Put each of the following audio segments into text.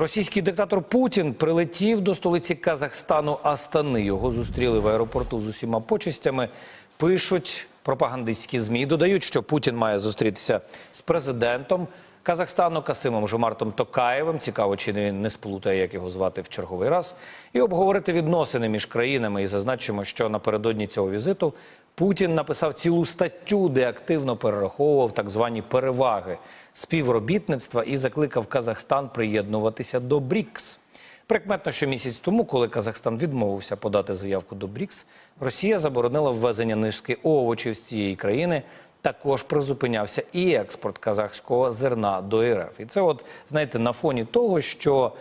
Російський диктатор Путін прилетів до столиці Казахстану Астани. Його зустріли в аеропорту з усіма почестями. Пишуть пропагандистські змі. Додають, що Путін має зустрітися з президентом Казахстану Касимом Жомартом Токаєвим. Цікаво, чи він не сплутає, як його звати в черговий раз, і обговорити відносини між країнами. І зазначимо, що напередодні цього візиту Путін написав цілу статтю, де активно перераховував так звані переваги співробітництва і закликав Казахстан приєднуватися до БРІКС. Прикметно, що місяць тому, коли Казахстан відмовився подати заявку до БРІКС, Росія заборонила ввезення низки овочів з цієї країни. Також призупинявся і експорт казахського зерна до РФ. І це, от знаєте, на фоні того, що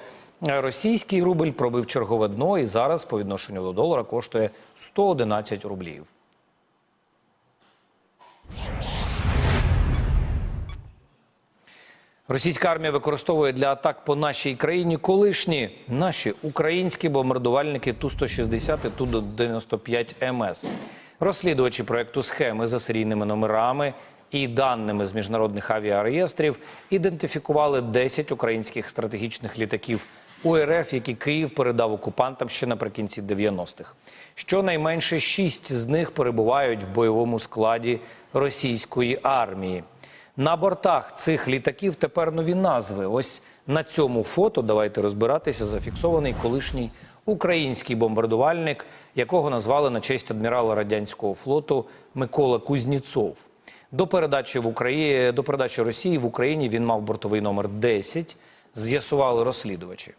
російський рубль пробив чергове дно і зараз по відношенню до долара коштує 111 рублів. Російська армія використовує для атак по нашій країні колишні наші українські бомбардувальники Ту-160 і Ту-95 МС. Розслідувачі проекту схеми за серійними номерами і даними з міжнародних авіареєстрів ідентифікували 10 українських стратегічних літаків УРФ, які Київ передав окупантам ще наприкінці 90-х. Щонайменше шість з них перебувають в бойовому складі російської армії. На бортах цих літаків тепер нові назви. Ось на цьому фото давайте розбиратися. Зафіксований колишній український бомбардувальник, якого назвали на честь адмірала радянського флоту Микола Кузніцов. До передачі в Україні до передачі Росії в Україні він мав бортовий номер 10, З'ясували розслідувачі.